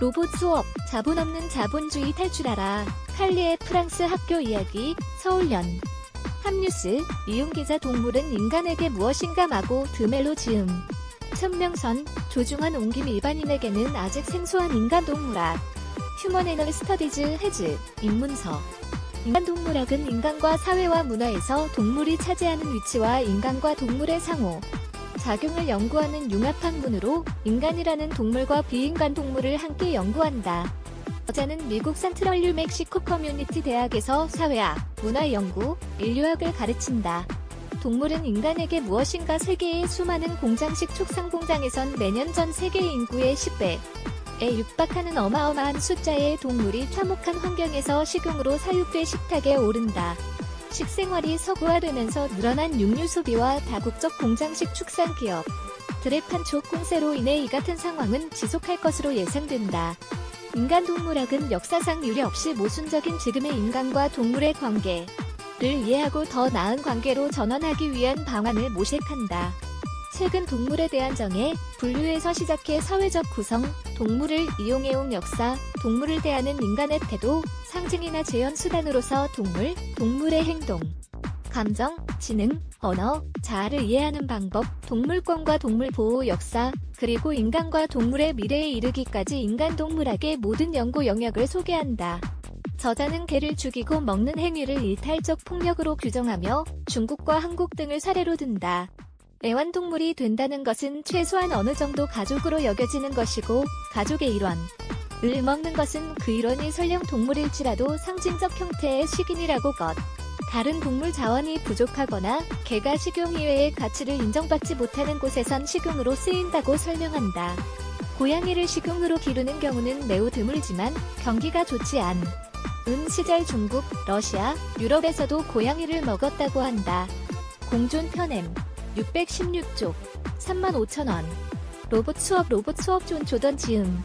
로봇 수업, 자본 없는 자본주의 탈출하라. 칼리의 프랑스 학교 이야기, 서울연. 합뉴스, 이용기자 동물은 인간에게 무엇인가 마고 드멜로 지음. 천명선, 조중한 옮김 일반인에게는 아직 생소한 인간 동물학. 휴먼 애널 스터디즈 해즈, 입문서. 인간 동물학은 인간과 사회와 문화에서 동물이 차지하는 위치와 인간과 동물의 상호, 작용을 연구하는 융합학 문으로 인간이라는 동물과 비인간 동물을 함께 연구한다. 저자는 미국 센트럴 뉴 멕시코 커뮤니티 대학에서 사회학, 문화연구, 인류학을 가르친다. 동물은 인간에게 무엇인가 세계의 수많은 공장식 축산 공장에선 매년 전 세계 인구의 10배 에 육박하는 어마어마한 숫자의 동물이 화목한 환경에서 식용으로 사육돼 식탁에 오른다. 식생활이 서구화되면서 늘어난 육류 소비와 다국적 공장식 축산 기업, 들의 판촉 공세로 인해 이 같은 상황은 지속할 것으로 예상된다. 인간 동물학은 역사상 유례 없이 모순적인 지금의 인간과 동물의 관계를 이해하고 더 나은 관계로 전환하기 위한 방안을 모색한다. 최근 동물에 대한 정의, 분류에서 시작해 사회적 구성, 동물을 이용해온 역사, 동물을 대하는 인간의 태도, 상징이나 재현 수단으로서 동물, 동물의 행동, 감정, 지능, 언어, 자아를 이해하는 방법, 동물권과 동물 보호 역사, 그리고 인간과 동물의 미래에 이르기까지 인간 동물학의 모든 연구 영역을 소개한다. 저자는 개를 죽이고 먹는 행위를 일탈적 폭력으로 규정하며 중국과 한국 등을 사례로 든다. 애완동물이 된다는 것은 최소한 어느 정도 가족으로 여겨지는 것이고 가족의 일원. 을 먹는 것은 그 일원이 설령 동물일지라도 상징적 형태의 식인이라고 것. 다른 동물 자원이 부족하거나 개가 식용 이외의 가치를 인정받지 못하는 곳에선 식용으로 쓰인다고 설명한다. 고양이를 식용으로 기르는 경우는 매우 드물지만 경기가 좋지 않. 은 시절 중국, 러시아, 유럽에서도 고양이를 먹었다고 한다. 공존 편엠 616쪽 35,000원 로봇 수업 로봇 수업 존 조던 지음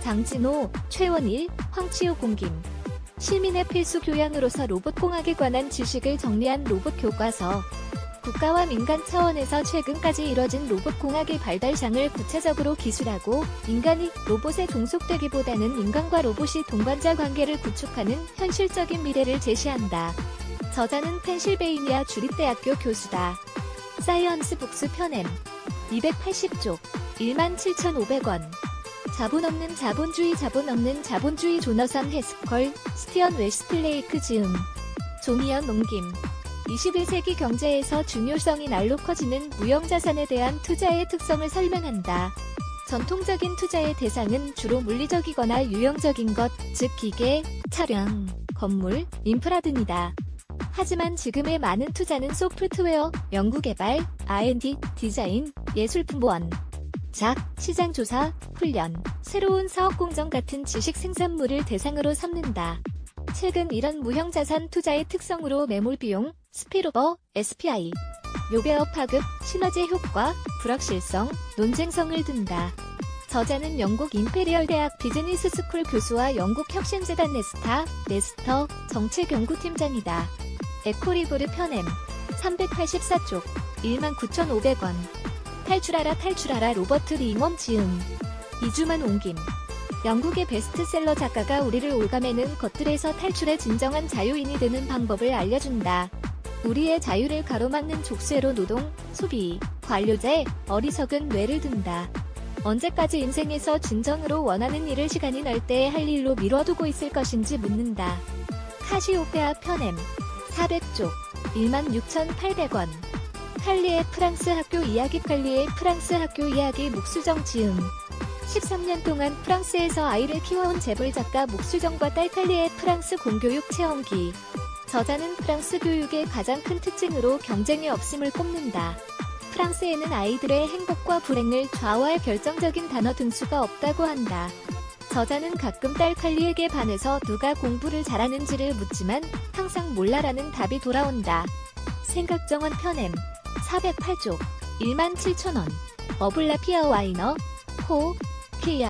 장진호, 최원일, 황치호 공김 시민의 필수 교양으로서 로봇공학에 관한 지식을 정리한 로봇 교과서 국가와 민간 차원에서 최근까지 이뤄진 로봇공학의 발달상을 구체적으로 기술하고 인간이 로봇에 종속되기보다는 인간과 로봇이 동반자 관계를 구축하는 현실적인 미래를 제시한다. 저자는 펜실베이니아 주립대학교 교수다. 사이언스 북스 편엠 280쪽 17,500원 자본 없는 자본주의 자본 없는 자본주의 조너선 해스컬 스티언 웨스트레이크 지음 조미연 옮김 21세기 경제에서 중요성이 날로 커지는 무형자산에 대한 투자의 특성을 설명한다. 전통적인 투자의 대상은 주로 물리적이거나 유형적인 것, 즉 기계, 차량, 건물, 인프라 등이다. 하지만 지금의 많은 투자는 소프트웨어, 연구개발, R&D, 디자인, 예술품 원, 작, 시장조사, 훈련, 새로운 사업공정 같은 지식 생산물을 대상으로 삼는다. 최근 이런 무형자산 투자의 특성으로 매몰비용, 스피로버, SPI, 요배업 파급, 시너지 효과, 불확실성, 논쟁성을 둔다. 저자는 영국 임페리얼 대학 비즈니스 스쿨 교수와 영국 혁신재단 네스타, 네스터, 정책연구팀장이다. 에코리브르 편엠 384쪽 19,500원 탈출하라 탈출하라 로버트 리먼 지음 이주만 옮김 영국의 베스트셀러 작가가 우리를 올가매는 것들에서 탈출의 진정한 자유인이 되는 방법을 알려준다. 우리의 자유를 가로막는 족쇄로 노동, 소비, 관료제, 어리석은 뇌를 둔다. 언제까지 인생에서 진정으로 원하는 일을 시간이 날때할 일로 미뤄두고 있을 것인지 묻는다. 카시오페아 편엠 400쪽 16,800원 칼리의 프랑스 학교 이야기 칼리의 프랑스 학교 이야기 목수정 지음 13년 동안 프랑스에서 아이를 키워온 재벌 작가 목수정과 딸 칼리의 프랑스 공교육 체험기 저자는 프랑스 교육의 가장 큰 특징으로 경쟁이 없음을 꼽는다. 프랑스에는 아이들의 행복과 불행을 좌우할 결정적인 단어 등수가 없다고 한다. 저자는 가끔 딸 칼리에게 반해서 누가 공부를 잘하는지를 묻지만 항상 몰라라는 답이 돌아온다. 생각정원 편엠. 408쪽. 17,000원. 어블라 피어 와이너. 코 키야